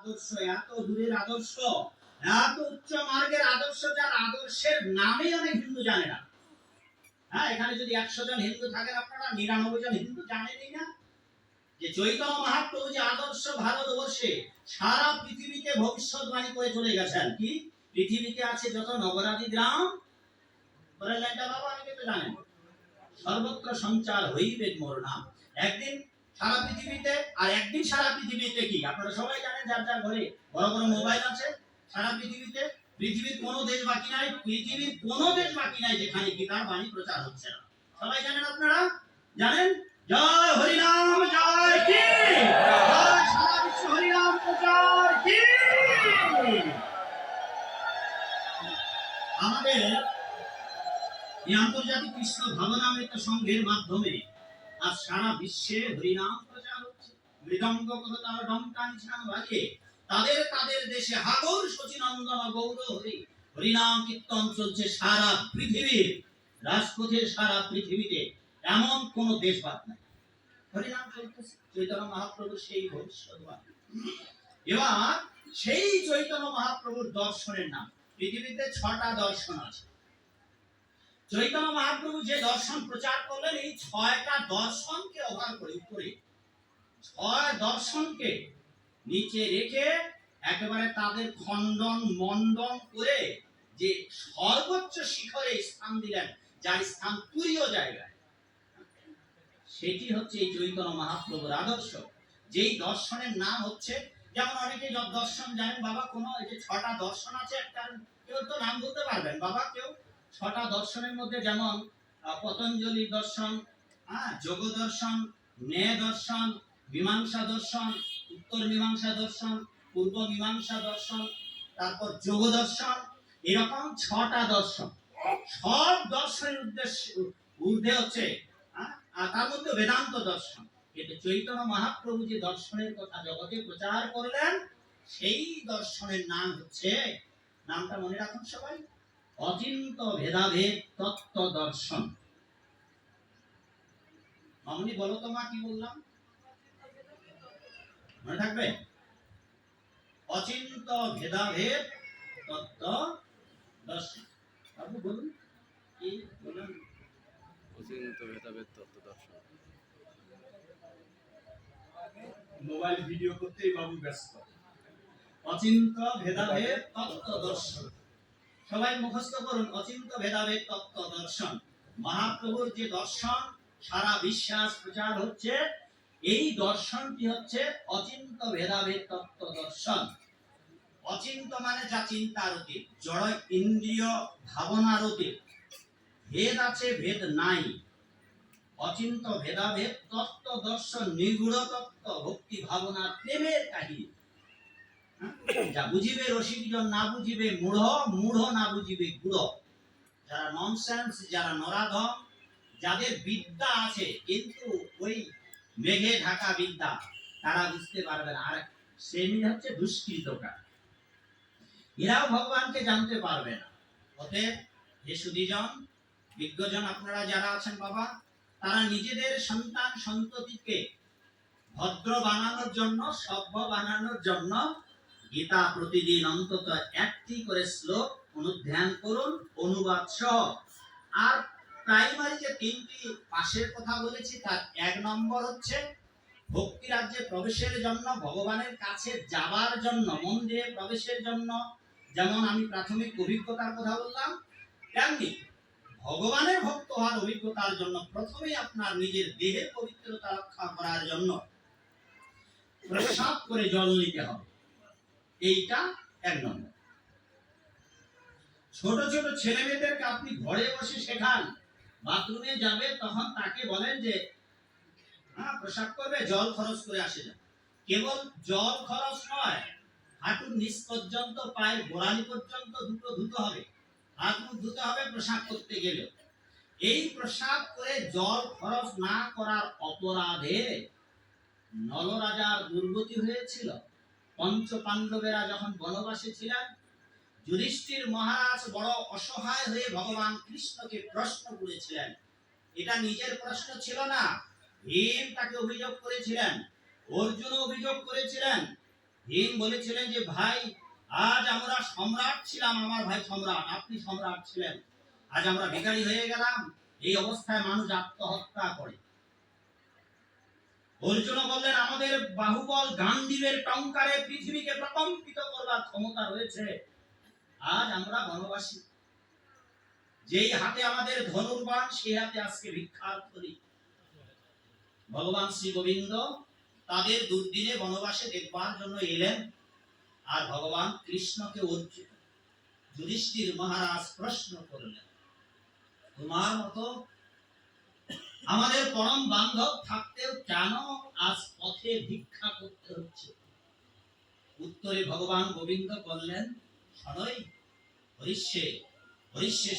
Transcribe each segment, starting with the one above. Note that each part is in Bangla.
আদর্শ, এত দূরের আদর্শ, এত উচ্চ মার্গের আদর্শ যার আদর্শের নামে অনেক হিন্দু জানে না। হ্যাঁ এখানে যদি একশো জন হিন্দু থাকেন আপনারা, নিরানব্বই জন হিন্দু জানেনই না। যে চৈতন্য মহাপ্রভু যে আদর্শ ভারতবর্ষে সারা পৃথিবীতে ভবিষ্যৎবাণী করে চলে গেছেন, কি? পৃথিবীতে আছে যত নগরাদি গ্রাম। বাবা অনেকে তো জানেন। সর্বত্র সঞ্চার হইবে মোর নাম। একদিন সারা পৃথিবীতে, আর একদিন সারা পৃথিবীতে কি? আপনারা সবাই জানেন যার যার ঘরে বড় বড় মোবাইল আছে। সারা পৃথিবীতে, পৃথিবীর কোন দেশ বাকি নাই, পৃথিবীর কোন দেশ বাকি নাই যেখানে গীতার বাণী প্রচার হচ্ছে না। সবাই জানেন আপনারা? জানেন? জয় হরিনাম, জয় কি? কি? আমাদের এই আন্তর্জাতিক কৃষ্ণ ভাবনামৃত সংঘের মাধ্যমে আজ সারা বিশ্বে হরিনাম প্রচার হচ্ছে মৃদঙ্গ তাদের তাদের দেশে হাগর শচীনন্দন গৌর হরি। হরিনাম কীর্তন চলছে সারা পৃথিবীর, রাজপথের সারা পৃথিবীতে। এমন কোন দেশ বাদ নাই। হরিনাম চলতেছে চৈতন্য মহাপ্রভুর সেই ভবিষ্যৎবাণী। এবার সেই চৈতন্য মহাপ্রভুর দর্শনের নাম। পৃথিবীতে ছটা দর্শন আছে। চৈতন্য মহাপ্রভু যে দর্শন প্রচার করলেন, এই ছয়টা দর্শনকে অভার করে উপরে ছয় দর্শনকে নিচে রেখে একেবারে তাদের খণ্ডন, মণ্ডন করে যে সর্বোচ্চ শিখরে স্থান দিলেন, যার স্থান তুরীয় জায়গায়, সেটি হচ্ছে এই চৈতন্য মহাপ্রভুর আদর্শ। যেই দর্শনের নাম হচ্ছে, যেমন অনেকে দর্শন জানেন, বাবা কোন এই যে ছটা দর্শন আছে একটা কেউ তো নাম বলতে পারবেন, বাবা কেউ ছটা দর্শনের মধ্যে যেমন পতঞ্জলি দর্শন হ্যাঁ যোগ দর্শন ন্যায় দর্শন মীমাংসা দর্শন উত্তর মীমাংসা দর্শন পূর্ব মীমাংসা দর্শন তারপর যোগ দর্শন এরকম ছটা দর্শন। সব দর্শনের উদ্দেশ্য ঊর্ধ্বে হচ্ছে হ্যাঁ, আর তার মধ্যে বেদান্ত দর্শন। কিন্তু চৈতন্য মহাপ্রভু যে দর্শনের কথা জগতে প্রচার করলেন সেই দর্শনের নাম হচ্ছে নামটা মনে রাখুন সবাই অচিন্ত ভেদাভেদ তত্ত্ব দর্শন মামনি বলো তো মা কি বললাম? মনে থাকবে? অচিন্ত ভেদাভেদ তত্ত্ব দর্শন আপনি বলুন কি বলুন অচিন্ত ভেদাভেদ তত্ত্ব দর্শন মোবাইল ভিডিও করতেই বাবু ব্যস্ত। অচিন্ত ভেদাভেদ তত্ত্ব দর্শন সবাই মুখস্থ করুন অচিন্ত ভেদাভেদ তত্ত্ব দর্শন। মহাপ্রভুর যে দর্শন, সারা বিশ্বাস প্রচার হচ্ছে, এই দর্শনটি হচ্ছে অচিন্ত ভেদাভেদ তত্ত্ব দর্শন। অচিন্ত মানে যা চিন্তার অতীত জড় ইন্দ্রিয় ভাবনার অতীত ভেদ আছে, ভেদ নাই। অচিন্ত ভেদাভেদ তত্ত্ব দর্শন, নিগুড় তত্ত্ব, ভক্তি ভাবনা, প্রেমের কাহিনী। যা বুঝিবে রসিকজন না বুঝিবে মূঢ় মূঢ় না বুঝিবে গুড় যারা ননসেন্স যারা নরাধম, যাদের বিদ্যা আছে, কিন্তু ওই মেঘে ঢাকা বিদ্যা, তারা বুঝতে পারবে না। আর শ্রেণি হচ্ছে দুষ্কৃতকার। এরাও ভগবানকে জানতে পারবে না। অতএব হে সুদীজন বিজ্ঞজন আপনারা যারা আছেন বাবা, তারা নিজেদের সন্তান সন্ততিকে ভদ্র বানানোর জন্য, সভ্য বানানোর জন্য গীতা প্রতিদিন অন্তত একটি করে শ্লোক অনুধ্যান করুন, অনুবাদ সহ। আর প্রাইমারি যে তিনটি পাশের কথা বলেছি, তার এক নম্বর হচ্ছে, ভক্তি রাজ্যে প্রবেশের জন্য, ভগবানের কাছে যাবার জন্য, মন্দিরে প্রবেশের জন্য, যেমন আমি প্রাথমিক অভিজ্ঞতার কথা বললাম, তেমনি ভগবানের ভক্ত হওয়ার অভিজ্ঞতার জন্য, প্রথমেই আপনার নিজের দেহের পবিত্রতা রক্ষা করার জন্য প্রসাদ করে জল নিতে হবে। এইটা এক নম্বর। ছোট ছোট ছেলে মেয়েদেরকে আপনি ঘরে বসে শেখান। বাথরুমে যাবে, তখন তাকে বলেন যে হ্যাঁ প্রসাদ করবে, জল খরচ করে আসে যাবে কেবল জল খরচ নয়, হাঁটুর নিচ পর্যন্ত, পায়ের গোড়ালি পর্যন্ত দুটো ধুতে হবে। হাত মুখ ধুতে হবে, প্রসাদ করতে গেলে এই প্রসাদ করে জল খরচ না করার অপরাধে নলরাজার দুর্গতি হয়েছিল। পঞ্চ পাণ্ডবেরা যখন বনবাসে ছিলেন, যুধিষ্ঠির মহারাজ বড় অসহায় হয়ে ভগবান কৃষ্ণকে প্রশ্ন করেছিলেন। এটা নিজের প্রশ্ন ছিল না, ভীম তাকে অভিযোগ করেছিলেন অর্জুন অভিযোগ করেছিলেন। ভীম বলেছিলেন যে, ভাই, আজ আমরা সম্রাট ছিলাম, আমার ভাই সম্রাট, আপনি সম্রাট ছিলেন। আজ আমরা ভিখারি হয়ে গেলাম, এই অবস্থায় মানুষ আত্মহত্যা করে। অর্জুন বললেন, আমাদের বাহুবল গান্ধীবের টঙ্কারে পৃথিবীকে প্রকম্পিত করবার ক্ষমতা রয়েছে। আজ আমরা বনবাসী। যেই হাতে আমাদের ধনুর্বাণ, সেই হাতে আজকে ভিক্ষার করি ভগবান শ্রী গোবিন্দ তাদের দুর্দিনে বনবাসে দেখবার জন্য এলেন আর ভগবান কৃষ্ণকে অর্জুন, যুধিষ্ঠির মহারাজ প্রশ্ন করলেন, তোমার মতো আমাদের পরম বান্ধব থাকতেও কেন আজ পথে ভিক্ষা করতে হচ্ছে? উত্তরে ভগবান গোবিন্দ বললেন হরিষ্যে হরিষ্যে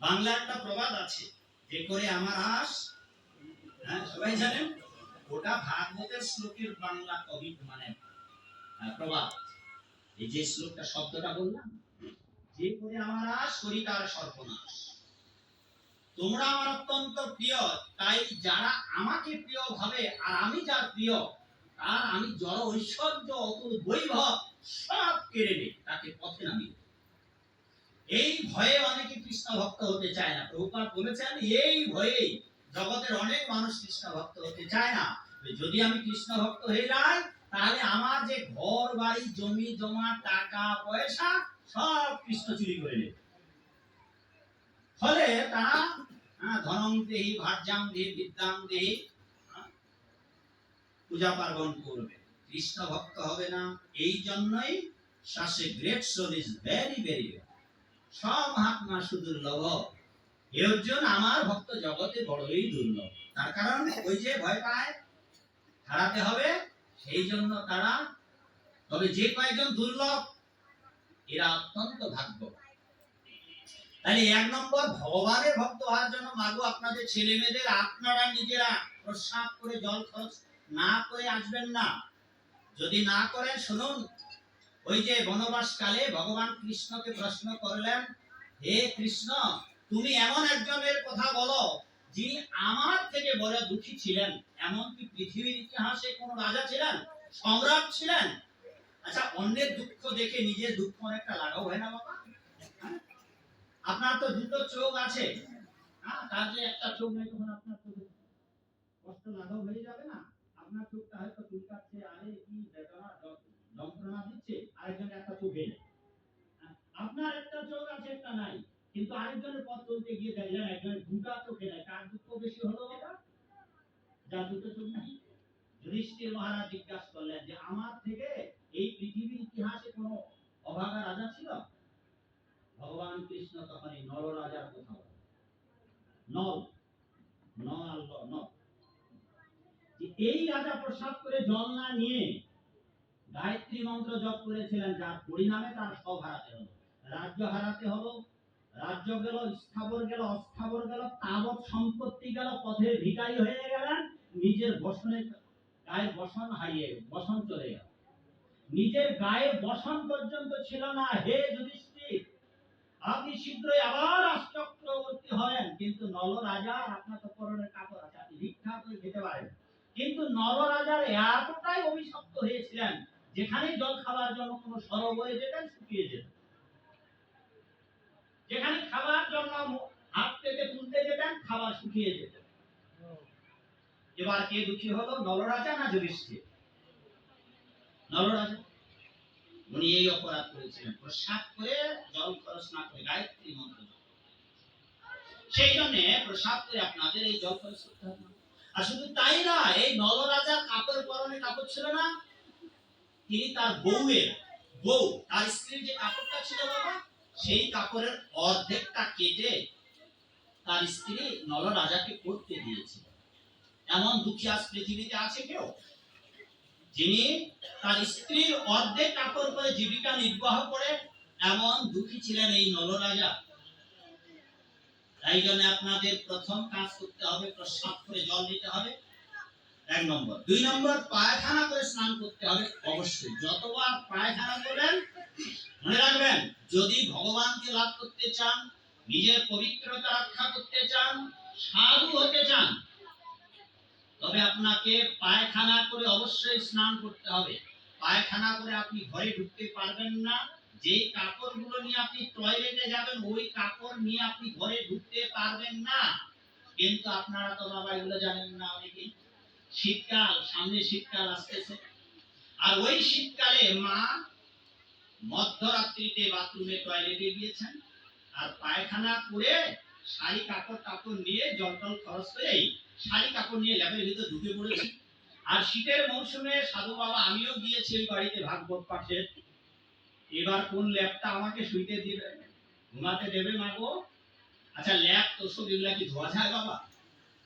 বাংলা একটা প্রবাদ আছে, যে করে আমার আস হ্যাঁ সবাই জানেন? ওটা ভাগবতের শ্লোকের বাংলা কবি মানে প্রবাদ। এই যে শ্লোকটা, শব্দটা বললাম, যে করে আমার আস করি তার সর্বনাশ। তোমরা আমার অত্যন্ত প্রিয়, তাই যারা আমাকে প্রিয় ভাবে আর আমি যার প্রিয়, তার আমি জড় ঐশ্বর্য অতুল বৈভব সব কেড়ে নে তাকে পথে নামি এই ভয়ে অনেকে কৃষ্ণ ভক্ত হতে চায় না। প্রভুপাদ বলেছেন, এই ভয়েই জগতের অনেক মানুষ কৃষ্ণ ভক্ত হতে চায় না। যদি আমি কৃষ্ণ ভক্ত হয়ে যাই, তাহলে আমার যে ঘর বাড়ি জমি, জমা, টাকা, পয়সা, সব কৃষ্ণ চুরি করে নেবে। ফলে তারা ধনং দেহি ভার্যাং দেহি বিদ্যাং দেহি পূজা পার্বণ করবে। কৃষ্ণ ভক্ত হবে না। এই জন্যই শ্বাসে great soul is very very সব মহাত্মা আমার ভক্ত জগতে বড়ই দুর্লভ। তার কারণ ওই যে ভয় পায়, হারাতে হবে, সেই জন্য তারা, তবে যে কয়েকজন দুর্লভ, এরা অত্যন্ত ভাগ্য তাহলে এক নম্বর, ভগবানের ভক্ত হওয়ার জন্য মাগো আপনাদের ছেলে মেয়েদের আপনারা নিজেরা প্রস্রাব করে জল খরচ না করে আসবেন না যদি না করেন, শুনুন, ওই যে বনবাস কালে ভগবান কৃষ্ণকে প্রশ্ন করলেন, হে কৃষ্ণ, তুমি এমন একজনের কথা বলো, যিনি আমার থেকে বড় দুঃখী ছিলেন, এমনকি পৃথিবীর ইতিহাসে কোন রাজা ছিলেন, সম্রাট ছিলেন আচ্ছা অন্যের দুঃখ দেখে নিজের দুঃখ অনেকটা লাগাও হয় না বাবা? আপনার তো দুটো চোখ আছে। হ্যাঁ একটা চোখ নেই তখন আপনার চোখে কষ্ট লাঘব হয়ে যাবে না। আপনার চোখটা হয়তো আরে কি বেদনা যন্ত্রণা দিচ্ছে, আরেকজনের একটা চোখে হ্যাঁ? আপনার একটা চোখ আছে, একটা নাই। কিন্তু আরেকজনের পথ চলতে গিয়ে দেখলেন একজনের দুটা চোখে নাই। কার দুঃখ বেশি হলো বাবা যার দুটো চোখ নাই? যুধিষ্ঠির মহারাজ জিজ্ঞাসা করলেন যে আমার থেকে এই পৃথিবীর ইতিহাসে কোনো অভাগা রাজা ছিল ভগবান কৃষ্ণ তখন এই নর রাজার কথা বলেন নল নল নল যে এই রাজা প্রসাদ করে জল না নিয়ে গায়ত্রী মন্ত্র জপ করেছিলেন যার পরিণামে তার সব হারাতে হলো। রাজ্য হারাতে হলো, রাজ্য গেল, স্থাবর গেল, অস্থাবর গেল, তাবৎ সম্পত্তি গেল পথের ভিখারি হয়ে গেলেন, নিজের বসনে গায়ে বসন হারিয়ে, বসন চলে গেল। নিজের গায়ে বসন পর্যন্ত ছিল না, হে যুধিষ্ঠির। আপনি শীঘ্রই আবার রাজচক্রবর্তী হবেন। কিন্তু নল রাজা আপনার তো পরনের কাপড় আছে, আপনি ভিক্ষা করে খেতে পারেন। কিন্তু নল রাজার এতটাই অভিশপ্ত হয়েছিলেন যেখানে জল খাওয়ার জন্য কোনো সরব যেতেন, শুকিয়ে যেত যেখানে খাবার জন্য হাত পেতে তুলতে যেতেন, খাবার শুকিয়ে যেত এবার কে দুঃখী হলো? নলরাজা না যুধিষ্ঠির? নলরাজা। উনি এই অপরাধ করেছিলেন। প্রসাদ করে জল খরচ না করে গায়ত্রী মন্ত্র সেই জন্য প্রসাদ করে আপনাদের এই জল খরচ করতে হবে। আর শুধু তাই না এই নলরাজার কাপড় পরনে কাপড় ছিল না তিনি তার বউয়ের বউ, তার স্ত্রীর যে কাপড়টা ছিল বাবা, সেই কাপড়ের অর্ধেকটা কেটে তার স্ত্রী নলরাজাকে পরতে দিয়েছিল এমন দুঃখী আজ পৃথিবীতে আছে কেউ? যিনি তার স্ত্রীর অর্ধেক কাপড় করে জীবিকা নির্বাহ করে, এমন দুঃখী ছিলেন এই নলরাজা। তাই জন্য আপনাদের প্রথম কাজ করতে হবে প্রস্রাব করে জল দিতে হবে। এক নম্বর। দুই নম্বর, পায়খানা করে স্নান করতে হবে অবশ্যই। যতবার পায়খানা করবেন, মনে রাখবেন, যদি ভগবানকে লাভ করতে চান, নিজের পবিত্রতা রক্ষা করতে চান, সাধু হতে চান, তবে আপনাকে পায়খানা করে অবশ্যই স্নান করতে হবে। পায়খানা করে আপনি ঘরে ঢুকতে পারবেন না। যেই কাপড়গুলো নিয়ে আপনি টয়লেটে যাবেন, ওই কাপড় নিয়ে আপনি ঘরে ঢুকতে পারবেন না। কিন্তু আপনারা তো বাবা এগুলো জানেন না অনেকেই। শীতকাল, সামনে শীতকাল আসতেছে। আর ওই শীতকালে মা মধ্যরাত্রিতে বাথরুমে টয়লেটে গিয়েছেন আর পায়খানা করে শাড়ি কাপড় টাপড় নিয়ে জল টল খরচ করেই শাড়ি কাপড় নিয়ে ল্যাবের ভিতর ঢুকে পড়েছি। আর শীতের মৌসুমে সাধু বাবা আমিও গিয়েছি ওই বাড়িতে ভাগবত পাঠে। এবার কোন ল্যাবটা আমাকে শুইতে দিবে? ঘুমাতে দেবে মা গো? আচ্ছা ল্যাব তোষক এগুলা কি ধোয়া যায় বাবা?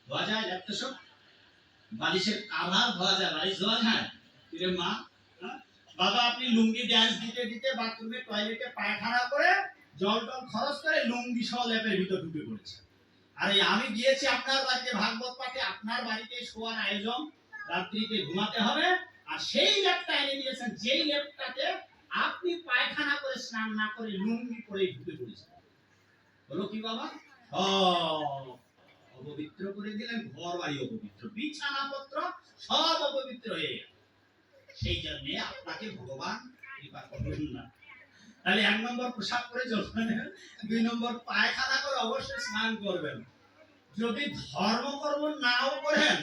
ধোয়া যায় ল্যাব তোষক? বালিশের কাভার ধোয়া যায়, বালিশ ধোয়া যায়? কিরে মা হ্যাঁ? বাবা, আপনি লুঙ্গি ড্যান্স দিতে দিতে বাথরুমে, টয়লেটে পায়খানা করে জল টল খরচ করে লুঙ্গি সহ ল্যাবের ভিতর ঢুকে পড়েছে। আর এই আমি গিয়েছি আপনার বাড়িতে ভাগবত পাঠে, আপনার বাড়িতে শোয়ার আয়োজন, রাত্রিতে ঘুমাতে হবে, আর সেই ল্যাবটা এনে দিয়েছেন, যেই ল্যাবটাতে আপনি পায়খানা করে স্নান না করে লুঙ্গি পরে ঢুকে পড়েছেন। হলো কি বাবা? ও অপবিত্র করে দিলেন ঘর বাড়ি অপবিত্র, বিছানাপত্র সব অপবিত্র হয়ে গেল। সেই জন্য আপনাকে ভগবান কৃপা করবেন না। তাহলে এক নম্বর পোশাক করে চলবেন দুই নম্বর পায়খানা করে অবশ্যই স্নান করবেন। যদি ধর্ম কর্ম নাও করেন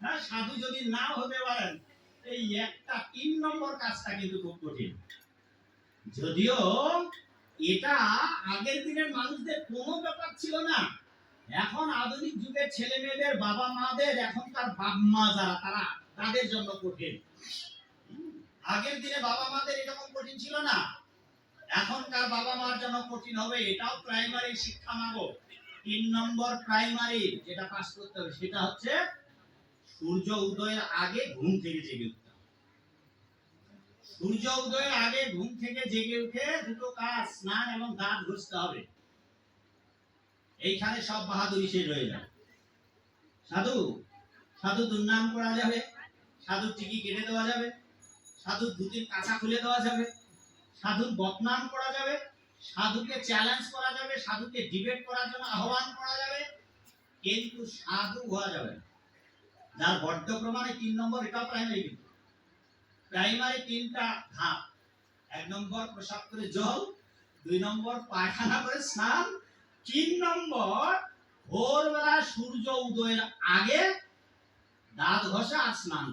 হ্যাঁ সাধু যদি নাও হতে পারেন, এই একটা তিন নম্বর কাজটা কিন্তু খুব কঠিন। যদিও এটা আগের দিনের মানুষদের কোনো ব্যাপার ছিল না। এখন আধুনিক যুগের ছেলে মেয়েদের বাবা মাদের এখনকার বাপ মা যারা, তারা তাদের জন্য কঠিন। আগের দিনে বাবা মাদের এরকম কঠিন ছিল না। এখনকার বাবা মার জন্য কঠিন হবে, এটাও প্রাইমারি শিক্ষা মাগো। তিন নম্বর প্রাইমারি যেটা পাস করতে হবে, সেটা হচ্ছে সূর্য উদয়ের আগে ঘুম থেকে জেগে উঠতে। সূর্য উদয়ের আগে ঘুম থেকে জেগে উঠে দুটো কাজ, স্নান এবং দাঁত ঘষতে হবে। এইখানে সব বাহাদুরি শেষ হয়ে যাবে সাধু সাধু দুর্নাম করা যাবে সাধু টিকি কেটে দেওয়া যাবে সাধু ধুতির কাঁচা খুলে দেওয়া যাবে, সাধুর বদনাম করা যাবে, সাধুকে চ্যালেঞ্জ করা যাবে, সাধুকে ডিবেট করার জন্য আহ্বান করা যাবে, কিন্তু সাধু হওয়া যাবে যার বড্ড প্রমাণে তিন নম্বর এটাও প্রাইমারি কিন্তু। প্রাইমারি তিনটা ধাপ। এক নম্বর প্রসাব করে জল, দুই নম্বর পায়খানা করে স্নান তিন নম্বর ভোরবেলা সূর্য উদয়ের আগে দাঁত ঘষা আর স্নান